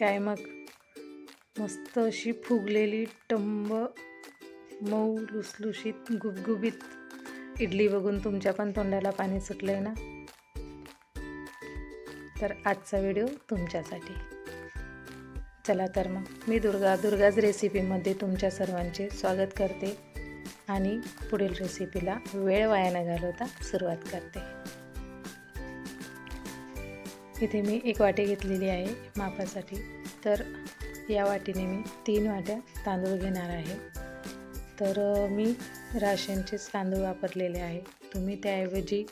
काय मग? मस्त अशी फुगलेली टंब मऊ लुसलुशीत गुबगुबीत. इडली बघून तुमच्या पण तोंडाला पाणी सुटलं आहे ना? तर आजचा व्हिडिओ तुमच्यासाठी. चला तर मग मी दुर्गा दुर्गाज रेसिपीमध्ये तुमच्या सर्वांचे स्वागत करते आणि पुढील रेसिपीला वेळ वाया न घालवता सुरुवात करते. इथे मी एक वाटी घेतलेली आहे मापासाठी. तर या वाटीने मी तीन वाट्या तांदूळ घेणार आहे. तर मी राशनचेच तांदूळ वापरलेले आहे. तुम्ही त्याऐवजी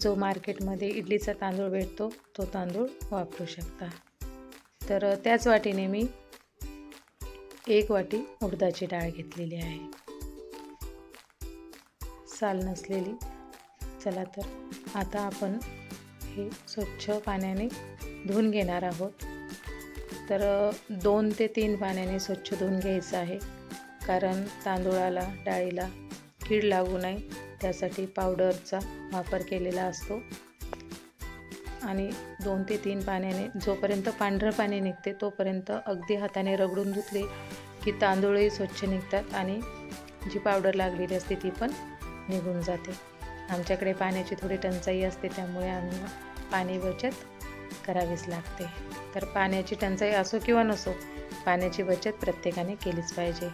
जो मार्केटमध्ये इडलीचा तांदूळ भेटतो तो तांदूळ वापरू शकता. तर त्याच वाटीने मी एक वाटी उडदाची डाळ घेतलेली आहे. साल नसलेली. चला तर आता आपण हे स्वच्छ पाण्याने धुवून घेणार आहोत. तर दोन ते तीन पाण्याने स्वच्छ धुवून घ्यायचं आहे. कारण तांदूळाला डाळीला कीड लागू नये. त्यासाठी पावडरचा वापर केलेला असतो. आणि दोन ते तीन पाण्याने जोपर्यंत पांढरं पाणी निघते तोपर्यंत अगदी हाताने रगडून धुतले की तांदूळही स्वच्छ निघतात आणि जी पावडर लागलेली असते ती पण निघून जाते. आमच्याकडे पाण्याची थोडी टंचाई असते त्यामुळे आम्ही पाणी बचत करावीच लागते. तर पाण्याची टंचाई असो किंवा नसो पाण्याची बचत प्रत्येकाने केलीच पाहिजे.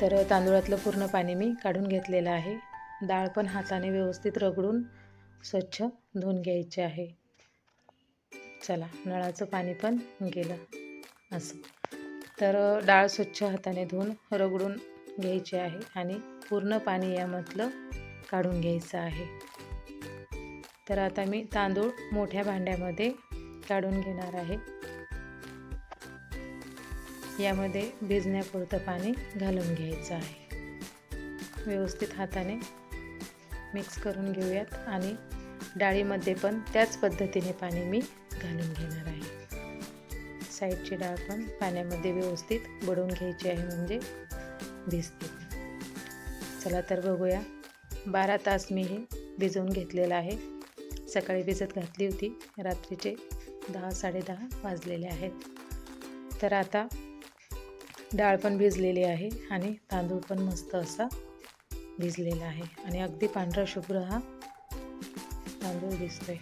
तर तांदूळातलं पूर्ण पाणी मी काढून घेतलेलं आहे. डाळ पण हाताने व्यवस्थित रगडून स्वच्छ धुवून घ्यायचे आहे. चला नळाचं पाणी पण गेलं असं. तर डाळ स्वच्छ हाताने धुवून रगडून घ्यायची आहे आणि पूर्ण पाणी यामधलं काढून घ्यायचं आहे. तर आता मी तांदूळ मोठ्या भांड्यामध्ये काढून घेणार आहे. यामध्ये भिजण्यापुरतं पाणी घालून घ्यायचं आहे. व्यवस्थित हाताने मिक्स करून घेऊयात आणि डाळीमध्ये पण त्याच पद्धतीने पाणी मी घालून घेणार आहे. साईडची डाळ पण पाण्यामध्ये व्यवस्थित बुडवून घ्यायची आहे म्हणजे भिजते. चला तर बघूया. बारा तास मी हे भिजवून घेतलेलं आहे. सकाळी भिजत घातली होती. रात्रीचे दहा साडेदहा वाजलेले आहेत. तर आता डाळ पण भिजलेली आहे आणि तांदूळ पण मस्त असा भिजलेला आहे. आणि अगदी पांढरा शुभ्र हा तांदूळ दिसतोय.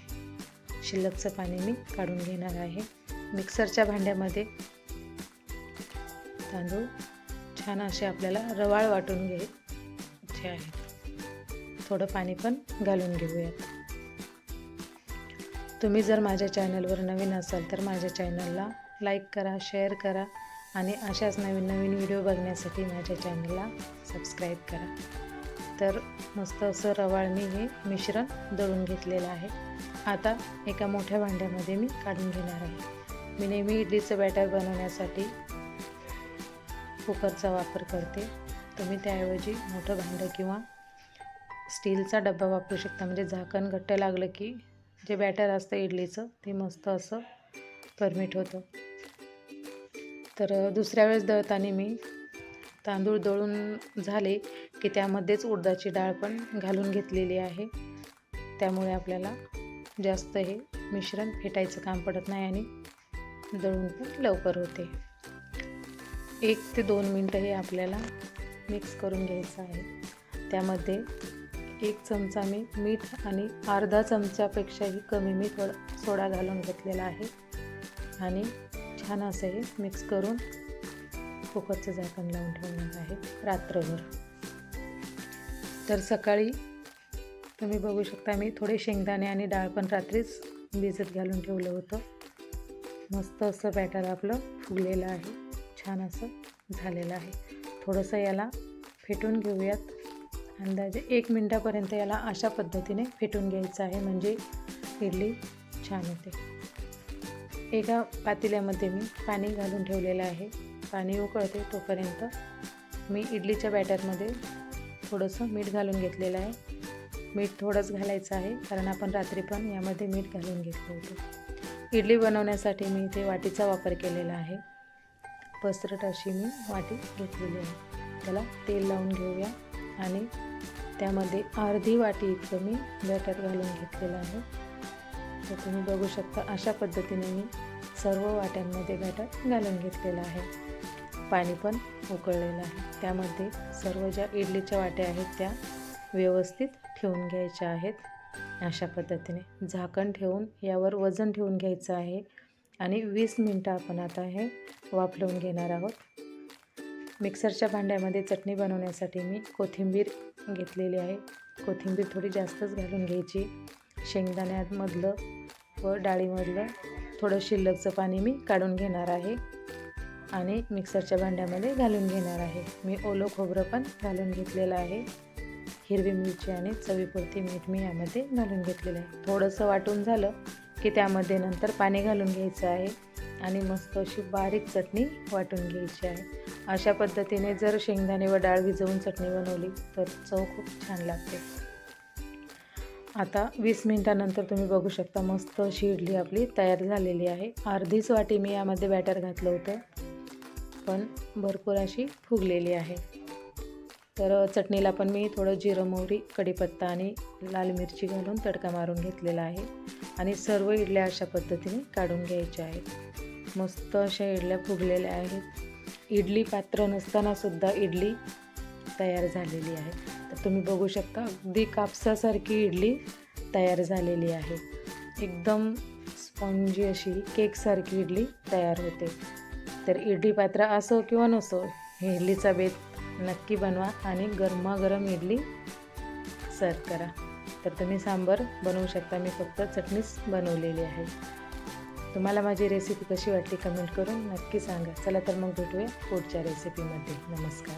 शिल्लकचं पाणी मी काढून घेणार आहे. मिक्सरच्या भांड्यामध्ये तांदूळ छान असे आपल्याला रवाळ वाटून घ्यायचे आहेत. थोडं पाणी पण घालून घेऊयात तुम्ही जर माझ्या चॅनलवर नवीन असाल तर माझ्या चॅनलला लाईक करा शेअर करा आणि अशाच नवीन नवीन व्हिडिओ बघण्यासाठी माझ्या चॅनलला सबस्क्राईब करा. तर मस्त असं रवाळ मी हे मिश्रण दळून घेतलेलं आहे. आता एका मोठ्या भांड्यामध्ये मी काढून घेणार आहे. मी नेहमी इडलीचं बॅटर बनवण्यासाठी कुकरचा वापर करते. तुम्ही त्याऐवजी मोठं भांडं किंवा स्टीलचा डब्बा वापरू शकता. म्हणजे झाकण घट्ट लागलं की जे बॅटर असतं इडलीचं ते मस्त असं परमिट होतं. तर दुसऱ्या वेळेस दळताना मी तांदूळ दळून झाले की त्यामध्येच उडदाची डाळ पण घालून घेतलेली आहे. त्यामुळे आपल्याला जास्त हे मिश्रण फेटायचं काम पडत नाही आणि दळून पण लवकर होते. एक ते दोन मिनटं हे आपल्याला मिक्स करून घ्यायचं आहे. त्यामध्ये एक चमचा मी मीठ आणि अर्धा चमच्यापेक्षाही कमी मी थोडा सोडा घालून घेतलेला आहे. आणि छान असं हे मिक्स करून कुकरचं झाकण लावून ठेवणार आहे रात्रभर. तर सकाळी तुम्ही बघू शकता मी थोडे शेंगदाणे आणि डाळ पण रात्रीच भिजत घालून ठेवलं होतं. मस्त असं बॅटर आपलं फुगलेलं आहे. छान असं झालेलं आहे. थोडंसं याला फेटून घेऊयात. अंदाजे एक मिनटापर्यंत याला अशा पद्धतीने फेटून घ्यायचं आहे म्हणजे इडली छान होते एका पातेल्यामध्ये मी पाणी घालून ठेवलेलं आहे. पाणी उकळते तोपर्यंत मी इडलीच्या बॅटरमध्ये थोडंसं मीठ घालून घेतलेलं आहे. मीठ थोडंच घालायचं आहे कारण आपण रात्री पण यामध्ये मीठ घालून घेतलं होतं इडली बनवण्यासाठी मी इथे वाटीचा वापर केलेला आहे. पसरट अशी मी वाटी घेतलेली आहे. त्याला तेल लावून घेऊया. आणि त्यामध्ये अर्धी वाटी इतकं मी बॅटर घालून घेतलेलं आहे. तर तुम्ही बघू शकता अशा पद्धतीने मी सर्व वाट्यांमध्ये बॅटर घालून घेतलेलं आहे. पाणी पण उकळलेलं आहे. त्यामध्ये सर्व ज्या इडलीच्या वाट्या आहेत त्या व्यवस्थित ठेवून घ्यायच्या आहेत. अशा पद्धतीने झाकण ठेवून यावर वजन ठेवून घ्यायचं आहे. आणि वीस मिनटं आपण आता हे वाफलवून घेणार आहोत. मिक्सरच्या भांड्यामध्ये चटणी बनवण्यासाठी मी कोथिंबीर घेतलेली आहे. कोथिंबीर थोडी जास्तच घालून घ्यायची. शेंगदाण्यामधलं व डाळीमधलं थोडं शिल्लकचं पाणी मी काढून घेणार आहे आणि मिक्सरच्या भांड्यामध्ये घालून घेणार आहे. मी ओलं खोबरं पण घालून घेतलेलं आहे. हिरवी मिरची आणि चवीपुरती मीठ मी यामध्ये घालून घेतलेलं आहे. थोडंसं वाटून झालं की त्यामध्ये नंतर पाणी घालून घ्यायचं आहे आणि मस्त अशी बारीक चटणी वाटून घ्यायची आहे. अशा पद्धतीने जर शेंगदाणे व डाळ भिजवून चटणी बनवली तर चव खूप छान लागते. आता वीस मिनटानंतर तुम्ही बघू शकता मस्त अशी इडली आपली तयार झालेली आहे. अर्धीच वाटी मी यामध्ये बॅटर घातलं होतं पण भरपूर अशी फुगलेली आहे. तर चटणीला पण मी थोडं जिरं मोहरी कढीपत्ता आणि लाल मिरची घालून तडका मारून घेतलेला आहे. आणि सर्व इडल्या अशा पद्धतीने काढून घ्यायच्या आहेत. मस्त अशा इडल्या फुगलेल्या आहेत. इडली पात्र नसतानासुद्धा इडली तयार झालेली आहे. तर तुम्ही बघू शकता अगदी कापसासारखी इडली तयार झालेली आहे. एकदम स्पॉन्जी अशी केकसारखी इडली तयार होते. तर इडली पात्र असो किंवा नसो हे इडलीचा बेत नक्की बनवा आणि गरमागरम इडली सर्व करा. तर तुम्ही सांबर बनवू शकता. मी फक्त चटणीच बनवलेली आहे. तुम्हाला माझी रेसिपी कशी वाटली कमेंट करून नक्की सांगा. चला तर मग भेटूया पुढच्या रेसिपीमध्ये नमस्कार.